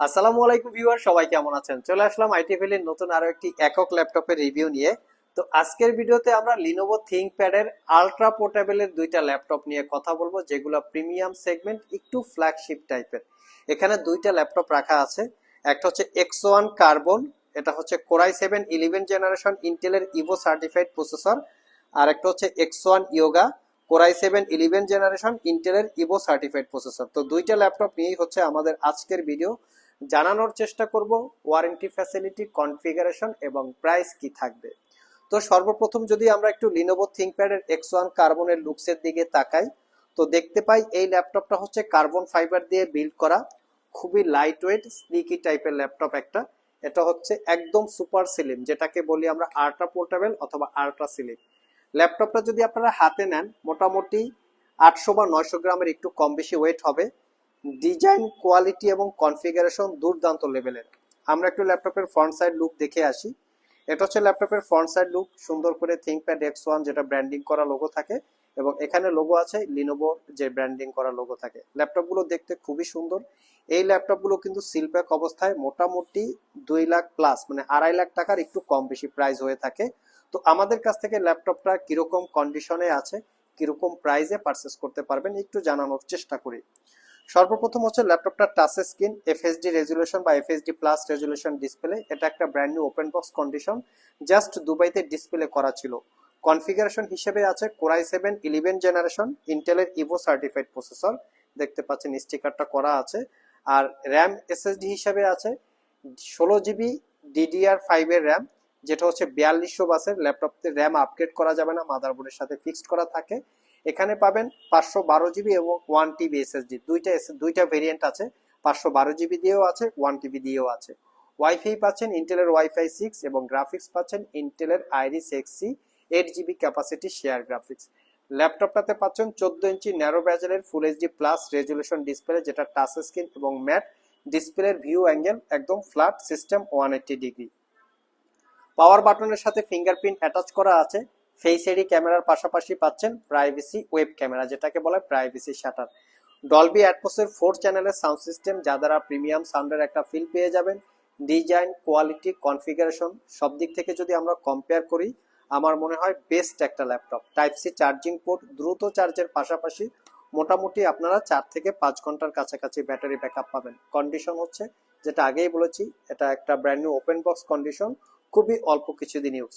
আসসালামু আলাইকুম ভিউয়ার, সবাই কেমন আছেন? চলে আসলাম আইটিএফএল এর নতুন আরও একটি একক ল্যাপটপের রিভিউ নিয়ে। তো আজকের ভিডিওতে আমরা লিনোভো থিংকপ্যাড এর আলট্রা পোর্টেবল এর দুইটা ল্যাপটপ নিয়ে কথা বলব, যেগুলো প্রিমিয়াম সেগমেন্ট একটু ফ্ল্যাগশিপ টাইপের এখানে দুইটা ল্যাপটপ রাখা আছে, একটা হচ্ছে এক্স ওয়ান কার্বন এটা হচ্ছে core i seven eleven generation ইন্টেলের ইভো সার্টিফাইড প্রসেসর আর একটা হচ্ছে X one yoga core i seven eleven generation ইন্টেলের ইভো সার্টিফাইড প্রসেসর তো দুইটা ল্যাপটপ নিয়েই হচ্ছে আমাদের আজকের ভিডিও জানানোর চেষ্টা করব ওয়ারেন্টি ফ্যাসিলিটি কনফিগারেশন এবং প্রাইস কি থাকবে। তো সর্বপ্রথম যদি আমরা একটু লিনোভো থিংকপ্যাড এর এক্স ওয়ান কার্বনের লুকসের দিকে তাকাই, তো দেখতে পাই এই ল্যাপটপটা হচ্ছে কার্বন ফাইবার দিয়ে বিল্ড করা, খুবই লাইট ওয়েট স্নিকি টাইপের ল্যাপটপ একটা। এটা হচ্ছে একদম সুপার সিলিম যেটাকে বলি আমরা আল্ট্রা পোর্টেবল অথবা আল্ট্রা সিলিম ল্যাপটপটা যদি আপনারা হাতে নেন, মোটামুটি আটশো বা নয়শো গ্রামের একটু কম বেশি ওয়েট হবে। ডিজাইন, কোয়ালিটি এবং কনফিগারেশন দুর্দান্ত লেভেলের। আমরা একটু ল্যাপটপের ফ্রন্ট সাইড লুক দেখে আসি। এটা হচ্ছে ল্যাপটপের ফ্রন্ট সাইড লুক সুন্দর করে থিংকপ্যাড এক্স ওয়ান যেটা ব্র্যান্ডিং করা লোগো থাকে এবং এখানে লোগো আছে লিনোভোর যে ব্র্যান্ডিং করা লোগো থাকে। ল্যাপটপগুলো দেখতে খুবই সুন্দর। এই ল্যাপটপগুলো কিন্তু সিলপ্যাক অবস্থায় মোটামুটি দুই লাখ প্লাস মানে আড়াই লাখ টাকার একটু কম বেশি প্রাইস হয়ে থাকে। তো আমাদের কাছ থেকে ল্যাপটপটা কীরকম কন্ডিশনে আছে, কীরকম প্রাইসে পারচেস করতে পারবেন, একটু জানানোর চেষ্টা করি। সর্বপ্রথম হচ্ছে ল্যাপটপটা টাচ স্ক্রিন এফএসডি রেজুলেশন বা এফএসডি প্লাস রেজুলেশন ডিসপ্লে এটা একটা brand new open box condition just দুবাইতে ডিসপ্লে করা ছিল। কনফিগারেশন হিসেবে আছে Core i seven eleven generation ইন্টেলের ইভো সার্টিফাইড প্রসেসর দেখতে পাচ্ছেন স্টিকারটা করা আছে। আর র্যাম এসএসডি হিসেবে আছে ষোলো জিবি ডিডিআর ফাইভের র্যাম যেটা হচ্ছে বিয়াল্লিশশো বাসের ল্যাপটপতে র্যাম আপগ্রেড করা যাবে না মাদারবোর্ডের সাথে ফিক্সড করা থাকে। এখানে পাবেন পাঁচশো বারো জিবি এবং ওয়ান টিবি এসএসডি। দুইটা দুইটা ভেরিয়েন্ট আছে, পাঁচশো বারো জিবি দিয়েও আছে, ওয়ান টিবি দিয়েও আছে। ওয়াইফাই পাচ্ছেন ইন্টেলের ওয়াইফাই সিক্স এবং গ্রাফিক্স পাচ্ছেন ইন্টেলের Iris Xe eight GB capacity share graphics ল্যাপটপটাতে পাচ্ছেন চোদ্দ inch narrow ব্যাজেলের full HD plus resolution display যেটা টাচ স্ক্রিন এবং ম্যাট ডিসপ্লের ভিউ অ্যাঙ্গেল একদম flat system one eighty degree power বাটনের সাথে ফিঙ্গারপ্রিন্ট অ্যাটাচ করা আছে। ফেস এডি ক্যামেরার পাশাপাশি পাচ্ছেন প্রাইভেসি ওয়েব ক্যামেরা যেটাকে বলে প্রাইভেসি শাটার ডলবি অ্যাটমসের ফোর চ্যানেলের সাউন্ড সিস্টেম যা দ্বারা প্রিমিয়াম সাউন্ডের একটা ফিল পেয়ে যাবেন। ডিজাইন কোয়ালিটি কনফিগারেশন সব দিক থেকে যদি আমরা কম্পেয়ার করি, আমার মনে হয় বেস্ট একটা laptop type C charging port দ্রুত চার্জের পাশাপাশি মোটামুটি আপনারা চার থেকে পাঁচ ঘণ্টার কাছাকাছি ব্যাটারি ব্যাকআপ পাবেন। কন্ডিশন হচ্ছে, যেটা আগেই বলেছি, এটা একটা brand new open box condition খুবই অল্প কিছুদিন ইউজ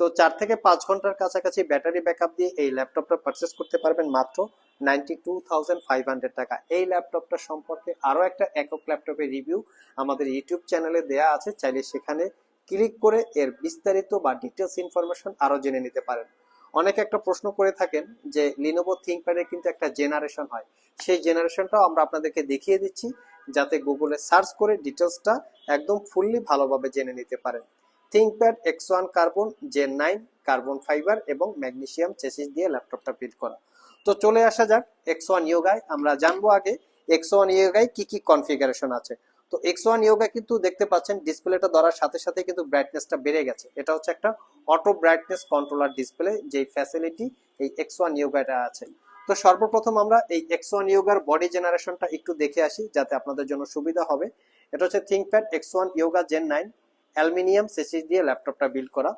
তো চার থেকে পাঁচ ঘণ্টার কাছাকাছি ব্যাটারি ব্যাকআপ দিয়ে এই ল্যাপটপটা পারচেস করতে পারবেন মাত্র ninety two thousand five hundred টাকা। এই ল্যাপটপটা সম্পর্কে আরও একটা একক ল্যাপটপের রিভিউ আমাদের ইউটিউব চ্যানেলে দেয়া আছে। চাইলে সেখানে ক্লিক করে এর বিস্তারিত বা ডিটেলস ইনফরমেশন আরও জেনে নিতে পারেন। অনেকে একটা প্রশ্ন করে থাকেন যে লিনোভো থিঙ্কপ্যাডের কিন্তু একটা জেনারেশন হয়। সেই জেনারেশনটাও আমরা আপনাদেরকে দেখিয়ে দিচ্ছি, যাতে গুগলে সার্চ করে ডিটেলসটা একদম ফুললি ভালোভাবে জেনে নিতে পারেন। ThinkPad X one carbon gen nine carbon fibre এবং ম্যাগনেশিয়াম চেসিস দিয়ে ল্যাপটপটা বিল্ড করা। তো চলে আসা যাক এক্স ওয়ান ইয়োগায় আমরা জানব আগে এক্স ওয়ান ইয়োগায় কি কি কনফিগারেশন আছে। তো এক্স ওয়ান ইয়োগা কিন্তু দেখতে পাচ্ছেন ডিসপ্লেটা ধরার সাথে সাথে কিন্তু ব্রাইটনেসটা বেড়ে গেছে। এটা হচ্ছে একটা অটো ব্রাইটনেস কন্ট্রোলার ডিসপ্লে যেই ফ্যাসিলিটি এই এক্স ওয়ান ইয়োগাটা আছে। তো সর্বপ্রথম আমরা এই এক্স ওয়ান ইয়োগার বডি জেনারেশনটা একটু দেখে আসি, যাতে আপনাদের জন্য সুবিধা হবে। এটা হচ্ছে ThinkPad X one Yoga gen nine aluminium chassis দিয়ে ল্যাপটপটা বিল্ড করা।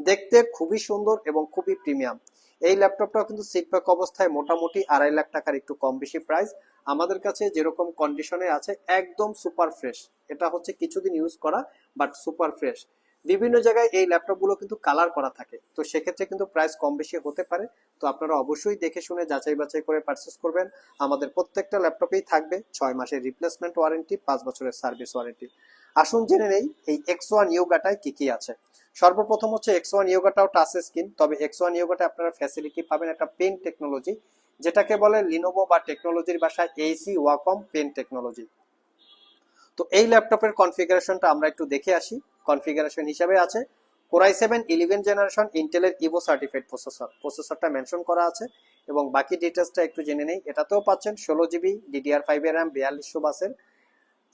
দেখতে খুবই সুন্দর এবং খুবই প্রিমিয়াম এই ল্যাপটপটা কিন্তু সিটপ্যাক অবস্থায় মোটামুটি আড়াই লাখ টাকার একটু কম বেশি প্রাইস আমাদের কাছে যেরকম কন্ডিশনে আছে, একদম সুপার ফ্রেশ এটা হচ্ছে কিছুদিন ইউজ করা বাট সুপার ফ্রেশ বিভিন্ন জায়গায় এই ল্যাপটপগুলো কিন্তু কালার করা থাকে। তো সেক্ষেত্রে কিন্তু প্রাইস কম বেশি হতে পারে। তো আপনারা অবশ্যই দেখে শুনে যাচাই বাছাই করে পারচেস করবেন। আমাদের প্রত্যেকটা ল্যাপটপেই থাকবে ছয় মাসের রিপ্লেসমেন্ট ওয়ারেন্টি পাঁচ বছরের সার্ভিস ওয়ারেন্টি আসুন জেনে নেই, এই এক্স ওয়ান ইয়োগাটায় কি কি আছে। সর্বপ্রথম হচ্ছে এক্স ওয়ান ইয়োগাটাও টাচ স্ক্রিন তবে এক্স ওয়ান ইয়োগাটা আপনারা ফ্যাসিলিটি পাবেন একটা পেন টেকনোলজি যেটাকে বলে লিনোভো বা টেকনোলজির ভাষায় এইসি ওয়াকম পেন টেকনোলজি তো এই ল্যাপটপের কনফিগারেশনটা আমরা একটু দেখে আসি। কনফিগারেশন হিসাবে আছে Core i seven eleven generation ইন্টেলের ইভো সার্টিফাইড প্রসেসর প্রসেসরটা মেনশন করা আছে এবং বাকি ডিটেলসটা একটু জেনে নেই। এটাতেও পাচ্ছেন ষোলো জিবি ডিডিআর ফাইভ এর র্যাম বিয়াল্লিশশো বাসের।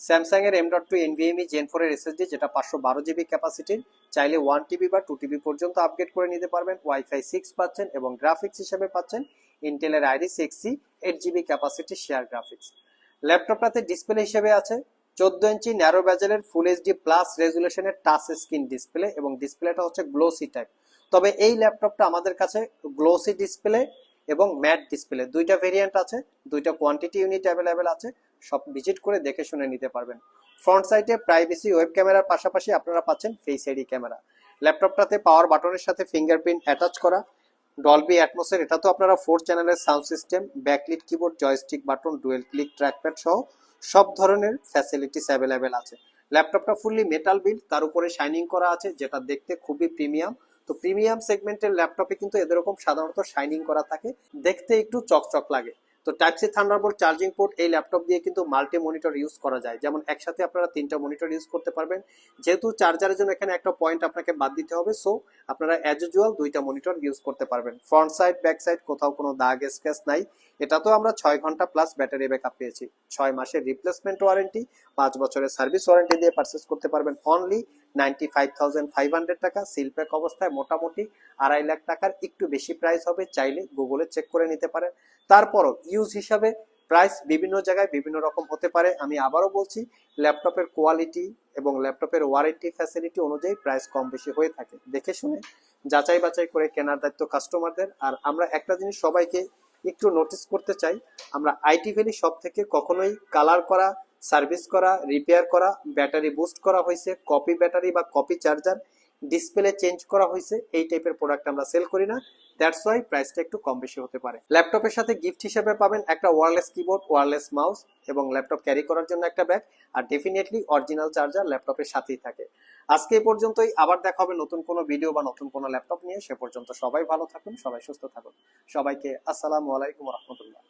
স্যামসাং এর M dot two NVMe gen four এর এসএসডি যেটা পাঁচশো বারো জিবি ক্যাপাসিটির চাইলে ওয়ান টিবি বা টু টিবি পর্যন্ত আপগ্রেড করে নিতে পারবেন। ওয়াইফাই সিক্স পাচ্ছেন এবং গ্রাফিক্স হিসেবে পাচ্ছেন। ইন্টেলের Iris Xe eight GB capacity share graphics ল্যাপটপটাতে display হিসেবে আছে। চোদ্দ ইঞ্চি ন্যারো ব্যাজেলের ফুল এইচডি প্লাস রেজুলেশনের টাচ স্ক্রিন ডিসপ্লে এবং ডিসপ্লেটা হচ্ছে গ্লোসি টাইপ তবে এই ল্যাপটপটা আমাদের কাছে গ্লোসি ডিসপ্লে এবং ম্যাট ডিসপ্লে দুইটা ভেরিয়েন্ট আছে, দুইটা কোয়ান্টিটি ইউনিট অ্যাভেলেবেল আছে। সব ভিজিট করে দেখে শুনে নিতে পারবেন। ফ্রন্ট সাইডে প্রাইভেসি ওয়েব ক্যামেরার পাশাপাশি আপনারা পাচ্ছেন ফেস আইডি ক্যামেরা। ল্যাপটপটাতে পাওয়ার বাটনের সাথে ফিঙ্গারপ্রিন্ট অ্যাটাচ করা। ডলবি অ্যাটমসের এটা তো আপনারা ফোর চ্যানেলের sound system backlit keyboard joystick button dual click trackpad সহ সব ধরনের ফ্যাসিলিটিস অ্যাভেলেবেল আছে। ল্যাপটপটা ফুললি মেটাল বিল্ড তার উপরে শাইনিং করা আছে, যেটা দেখতে খুবই প্রিমিয়াম তো প্রিমিয়াম সেগমেন্টের ল্যাপটপে কিন্তু এদের এরকম সাধারণত শাইনিং করা থাকে। দেখতে একটু চকচক লাগে। তো type C Thunderbolt charging port এই ল্যাপটপ দিয়ে কিন্তু মাল্টি মনিটর ইউজ করা যায়। যেমন একসাথে আপনারা তিনটা মনিটর ইউজ করতে পারবেন। যেহেতু চার্জারের জন্য এখানে একটা পয়েন্ট আপনাকে বাদ দিতে হবে সো আপনারা অ্যাজ ইউজুয়াল দুইটা মনিটর ইউজ করতে পারবেন। ফ্রন্ট সাইড ব্যাক সাইড কোথাও কোনো দাগ স্ক্র্যাচ নাই। এটা তো আমরা ছয় ঘণ্টা প্লাস ব্যাটারি ব্যাকআপ পেয়েছি। ছয় মাসের রিপ্লেসমেন্ট ওয়ারেন্টি পাঁচ বছরের সার্ভিস ওয়ারেন্টি দিয়ে পারচেস করতে পারবেন only ninety five thousand five hundred টাকা। সিলপ্যাক অবস্থায় মোটামুটি আড়াই লাখ টাকার একটু বেশি প্রাইস হবে, চাইলে গুগলে চেক করে নিতে পারেন। তারপরও ইউজ হিসাবে প্রাইস বিভিন্ন জায়গায় বিভিন্ন রকম হতে পারে। আমি আবারও বলছি ল্যাপটপের কোয়ালিটি এবং ল্যাপটপের ওয়ারেন্টি ফ্যাসিলিটি অনুযায়ী প্রাইস কম বেশি হয়ে থাকে। দেখে শুনে যাচাই বাছাই করে কেনার দায়িত্ব কাস্টমারদের আর আমরা একটা জিনিস সবাইকে একটু নোটিস করতে চাই, আমরা আইটি ভ্যালি সব থেকে কখনোই কালার করা সার্ভিস করা রিপেয়ার করা ব্যাটারি বুস্ট করা হয়েছে কপি ব্যাটারি বা কপি চার্জার ডিসপ্লে চেঞ্জ করা হয়েছে, এই টাইপের প্রোডাক্ট আমরা সেল করি না। দ্যাটস ওয়াই প্রাইসটা একটু কম বেশি হতে পারে। ল্যাপটপের সাথে গিফট হিসেবে পাবেন একটা ওয়ারলেস কিবোর্ড ওয়ারলেস মাউস এবং ল্যাপটপ ক্যারি করার জন্য একটা ব্যাগ আর ডেফিনেটলি অরিজিনাল চার্জার ল্যাপটপের সাথেই থাকে। আজকে এই পর্যন্তই। আবার দেখা হবে নতুন কোনো ভিডিও বা নতুন কোনো ল্যাপটপ নিয়ে। সে পর্যন্ত সবাই ভালো থাকুন, সবাই সুস্থ থাকুন। সবাইকে আসসালামু আলাইকুম রহমতুল্লাহ।